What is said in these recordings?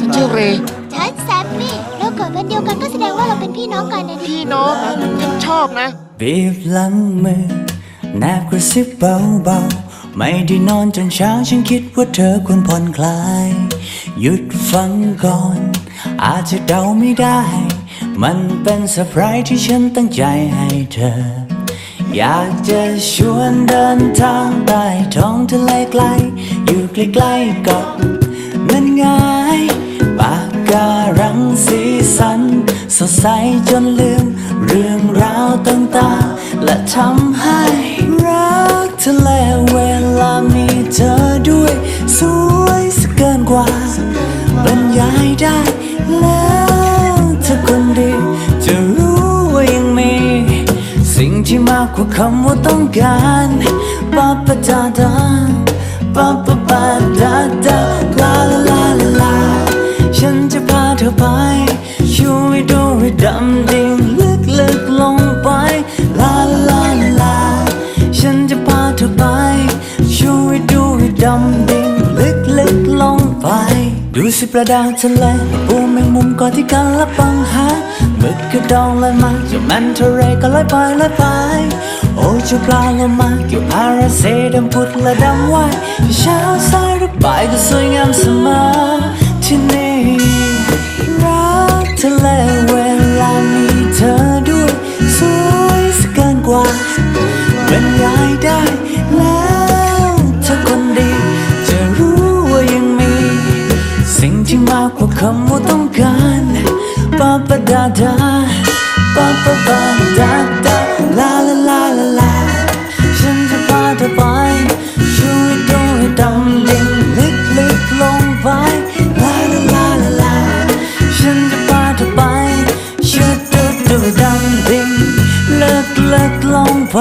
ฉันชื่อเรย์ฉันแซมมี่เราเกิดวันเดียวกันก็แสดงว่าเราเป็นพี่น้องกันนะพี่น้องนะฉันชอบนะ บีบหลังมือแนบกระซิบเบาๆ ไม่ได้นอนจนเช้าฉันคิดว่าเธอควรผ่อนคลาย หยุดฟังก่อน อาจจะเดาไม่ได้ มันเป็นเซอร์ไพรส์ที่ฉันตั้งใจให้เธอ อยากจะชวนเดินทางใต้ท้องทะเลไกล อยู่ใกล้ๆกับนั่นไงปากการังสีสัน สดใสจนลืม เรื่องราวต่างๆและทำให้รักทะเลเวลา กกว่าคำว่าต้องการปาปะดาดาปาปะปาดาดาลาลาลาลาลาฉันจะพาเธอไปช่วยดูให้ดำดิ่งลึกลึกลงไปลาลาลาลาฉันจะพาเธอไปช่วยดูให้ดำดิ่งลึกลึกลงไป ดูสิปลาดาทะเลปู งมุมก่อนที่กันละปังหาหมึกกระดองลอยมาจ้าแมนทะเลก็ลอยไปลอยไป โอ้เจ้าปลาโลมาเกี่ยวพาราเซดำพุดและดำว่ายเช้าสายหรือบ่ายก็สวยงามเสมอที่นี่รักทะเลเวลามีเธอด้วยสวยสเกินกว่าบรรยายได้แล้วเธอคนดี จะรู้ว่ายังมี สิ่งที่มากกว่าคำว่า ปาปะดาดาปาปะปาดาดาลาลาลาลาลาฉันจะพาเธอไปช่วยดูให้ดำดิ่งลึกลึกลงไปลาลาลาลาลาฉันจะพาเธอไปช่วยดูดูให้ดำดิ่งลึกลึกลงไป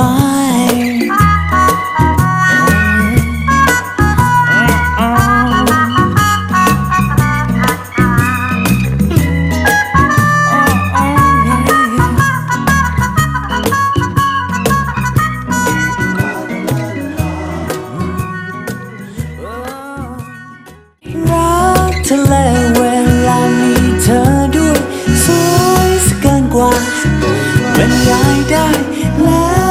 ได้แล้ว